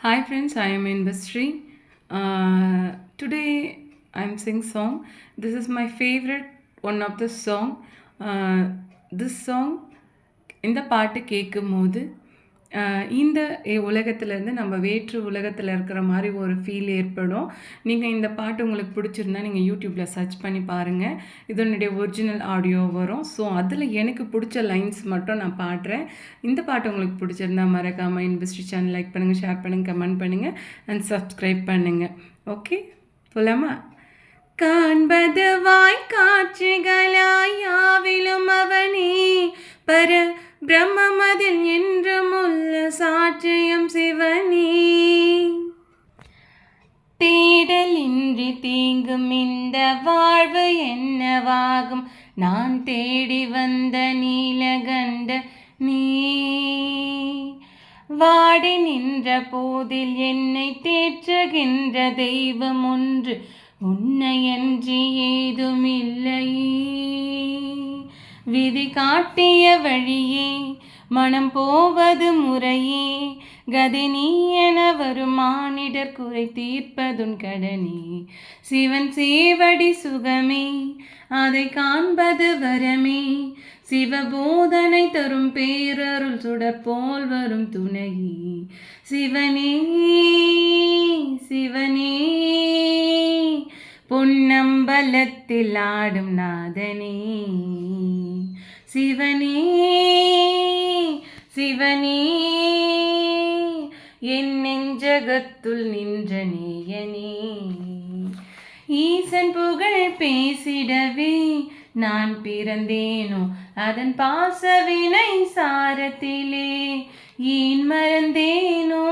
Hi friends, I am in Basri. Uh, today I'm sing song. This is my favorite one of the song. Uh, this song இந்த பாட்டு கேட்கும்போது அஹ், இந்த உலகத்துலேருந்து நம்ம வேற்று உலகத்தில் இருக்கிற மாதிரி ஒரு ஃபீல் ஏற்படும். நீங்கள் இந்த பாட்டு உங்களுக்கு பிடிச்சிருந்தா நீங்கள் யூடியூப்பில் சர்ச் பண்ணி பாருங்கள் இதனுடைய ஒரிஜினல் ஆடியோ வரும். ஸோ அதில் எனக்கு பிடிச்ச லைன்ஸ் மட்டும் நான் பாடுறேன். இந்த பாட்டு உங்களுக்கு பிடிச்சிருந்தா மறக்காமல் இன்வெஸ்டி சேனல் லைக் பண்ணுங்கள் ஷேர் பண்ணுங்கள் கமெண்ட் பண்ணுங்கள் அண்ட் சப்ஸ்கிரைப் பண்ணுங்கள் ஓகே போலாமா காண்பது வாய் காட்சிகளாய் யாவிலும் அவனே. பர பிரம்மமதில் என்றும் உள்ள சாட்சியம் சிவனே. தேடலின்றி தீங்கும் இந்த வாழ்வு என்னவாகும்? நான் தேடி வந்த நீலகண்ட நீ வாடி நின்ற போதில் என்னை தேற்றுகின்ற தெய்வம் ஒன்று. உன்னை என்று ஏதுமில்லையே விதி காட்டிய வழியே மனம் போவது முறையே. கதி நீ என வருமானிடர் குறை தீர்ப்பதுன் கடனே. சிவன் சேவடி சுகமே அதை காண்பது வரமே. சிவபோதனை தரும் பேரருள் சுடப்போல் வரும் துணையே. சிவனே சிவனே பொன்னம்பலத்தில் ஆடும் நாதனே. சிவனே சிவனே என் நெஞ்சகத்துள் நின்ற நீயனே. ஈசன் புகழ் பேசிடவே நான் பிறந்தேனோ அதன் பாசவினை சாரத்திலே ஏன் மறந்தேனோ?